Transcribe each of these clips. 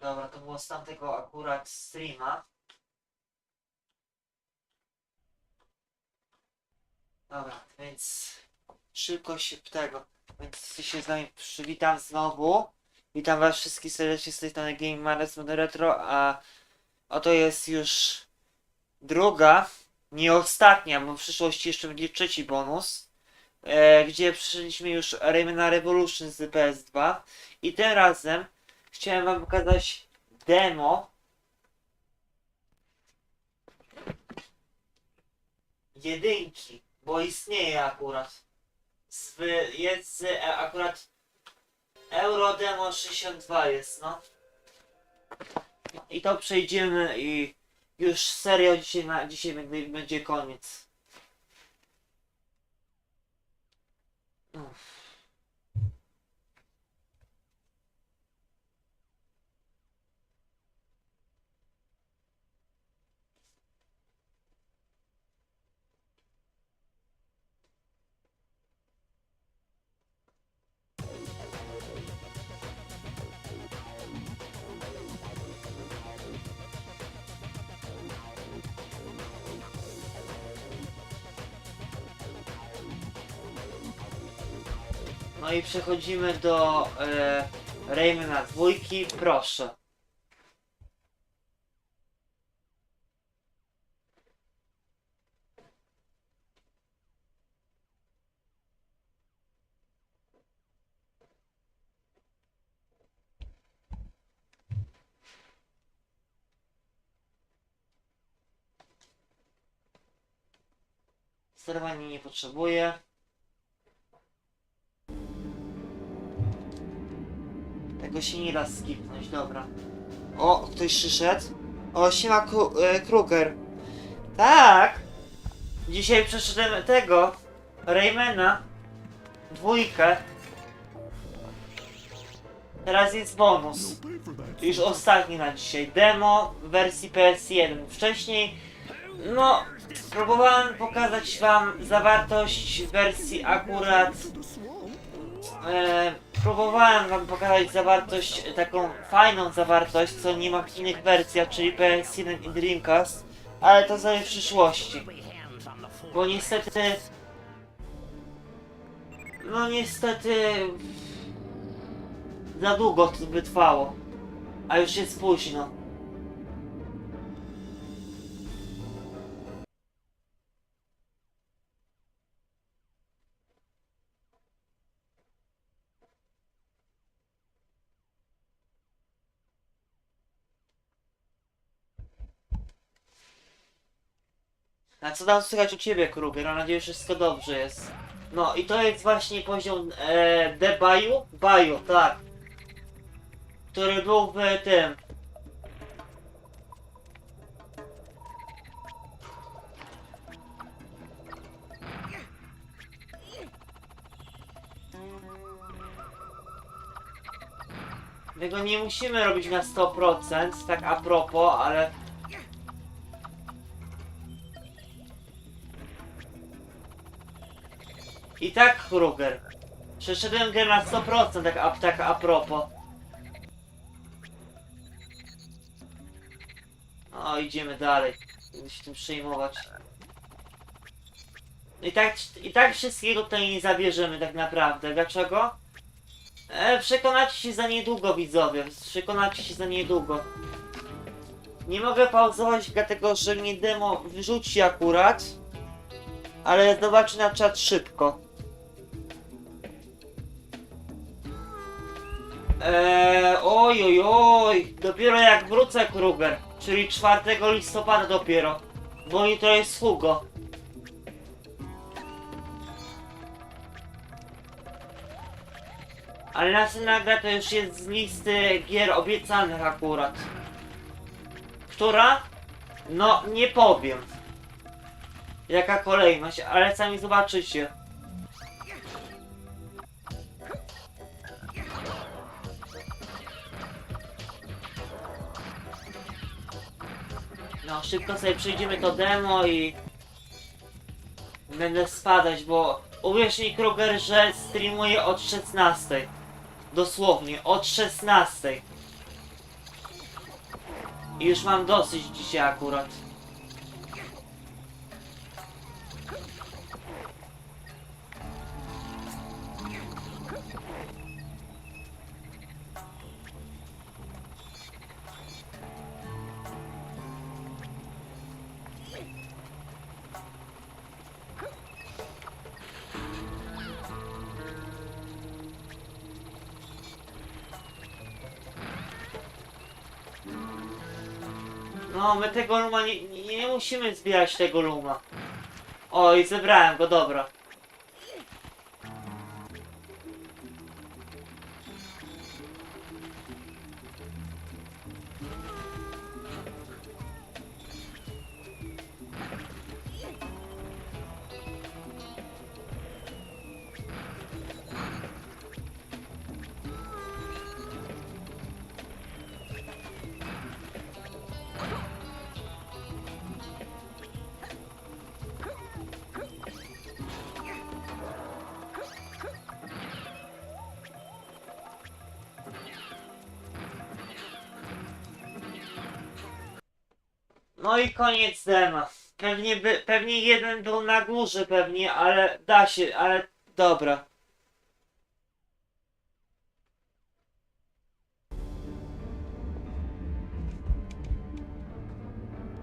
Dobra, to było z tamtego akurat streama. Dobra, więc szybko się tego. Więc się z wami przywitam znowu. Witam was wszystkich serdecznie z tej strony Game Mares Retro, a oto jest już druga, nie ostatnia, bo w przyszłości jeszcze będzie trzeci bonus, e, gdzie przyszliśmy już Raymana Revolution z PS2 i tym razem chciałem wam pokazać demo jedynki, bo istnieje akurat. Z, jest z, e, akurat Eurodemo 62 jest, no. I to przejdziemy i już serio dzisiaj, na, dzisiaj będzie- koniec. Uff. No i przechodzimy do e, Raymana dwójki, proszę. Sterowanie nie potrzebuję. Tego się nie da skipnąć, dobra. O, ktoś przyszedł. O, siema Kru e, Kruger. Tak! Dzisiaj przeszedłem tego, Raymana. Dwójkę. Teraz jest bonus. Już ostatni na dzisiaj. Demo w wersji PS1. Wcześniej, no, próbowałem pokazać wam zawartość wersji akurat E, próbowałem wam pokazać zawartość, taką fajną zawartość, co nie ma w innych wersjach, czyli PS1 i Dreamcast, ale to sobie w przyszłości. Bo niestety... No niestety... Za długo to by trwało. A już jest późno. A co tam słychać u ciebie, Kruger? Mam nadzieję, że wszystko dobrze jest. No i to jest właśnie poziom e, The Bayou? Bayou, tak. Który był w tym. Tego nie musimy robić na 100%, tak a propos, ale Kruger. Przeszedłem grę na 100%, tak a, tak a propos. O, idziemy dalej. Będę się tym przejmować. I tak, I tak wszystkiego tutaj nie zabierzemy tak naprawdę. Dlaczego? E, przekonacie się za niedługo, widzowie. Przekonacie się za niedługo. Nie mogę pauzować, dlatego że mnie demo wyrzuci akurat. Ale zobaczę na czat szybko. Eee, oj, oj, oj, dopiero jak wrócę Kruger, czyli 4 listopada dopiero, bo jutro jest Hugo. Ale następna gra to już jest z listy gier obiecanych akurat. Która? No, nie powiem. Jaka kolejność, ale sami zobaczycie. No, szybko sobie przejdziemy to demo i... Będę spadać, bo uwierz mi Kruger, że streamuję od 16. Dosłownie, od 16. I już mam dosyć dzisiaj akurat. No, my tego luma nie, nie, musimy zbierać tego luma. O, zebrałem go, dobra. No i koniec dema. Pewnie, by, pewnie jeden był na górze pewnie, ale da się, ale dobra.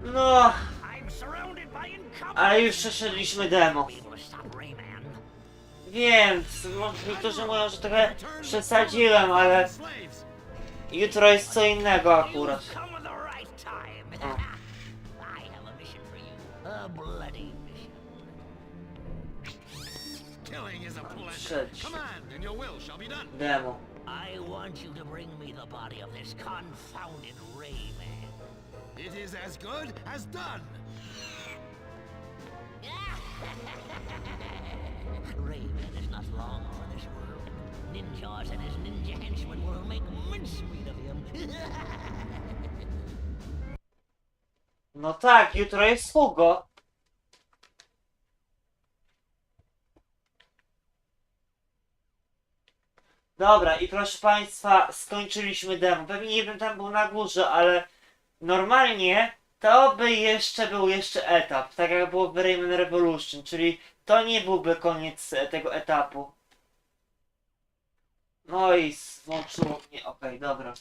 No, ale już przeszedliśmy demo. No, niektórzy mówią, że trochę przesadziłem, ale jutro jest co innego akurat. A bloody mission. Killing is a pleasure. Shit. Command, and your will shall be done. Demo. I want you to bring me the body of this confounded Rayman. It is as good as done. Rayman is not long for this world. Ninjas and his ninja henchmen will make mincemeat of him. No tak, jutro jest Hugo. Dobra, i proszę Państwa, skończyliśmy demo. Pewnie jeden tam był na górze, ale normalnie to by jeszcze był jeszcze etap, tak jak było w Rayman Revolution, czyli to nie byłby koniec e, tego etapu. No i złączyło mnie, okej, dobra.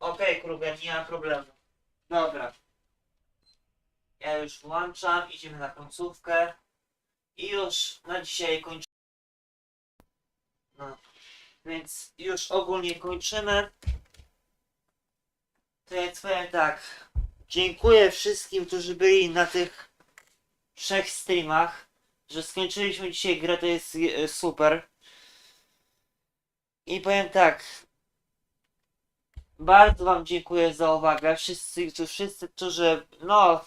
Okej, Kruger, nie ma problemu. Dobra. Ja już włączam, idziemy na końcówkę. I już na dzisiaj kończymy. No. Więc już ogólnie kończymy. To ja powiem tak. Dziękuję wszystkim, którzy byli na tych trzech streamach. Że skończyliśmy dzisiaj grę, to jest e, super. I powiem tak. Bardzo Wam dziękuję za uwagę. Wszyscy, którzy- wszyscy, którzy no,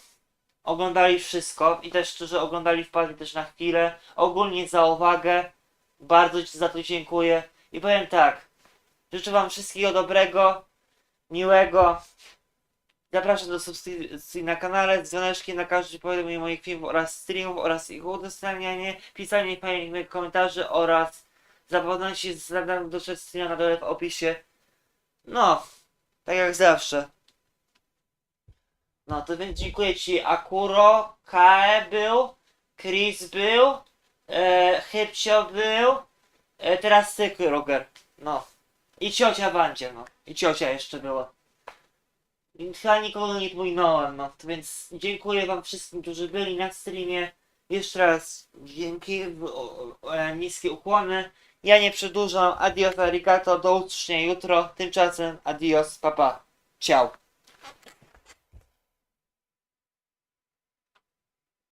oglądali wszystko i też, którzy oglądali wpadli też na chwilę. Ogólnie za uwagę. Bardzo Ci za to dziękuję. I powiem tak. Życzę Wam wszystkiego dobrego, miłego. Zapraszam do subskrypcji na kanale, dzwoneczki na każdy powiadomienie moich filmów oraz streamów oraz ich udostępnianie, pisanie fajnych komentarzy oraz zapoznanie się z zadaniem do na dole w opisie. No, tak jak zawsze. No to więc dziękuję Ci Akuro, Kae był, Chris był, e, Hypsio był, e, teraz Ty Roger. No. I ciocia Wandzie, no. I ciocia jeszcze była. Chyba nikogo nie pominąłem, no. To więc dziękuję Wam wszystkim, którzy byli na streamie. Jeszcze raz dzięki, o, o, e, niskie ukłony. Ja nie przedłużam. Adios arigato, do usłyszenia jutro. Tymczasem adios, papa. Ciao.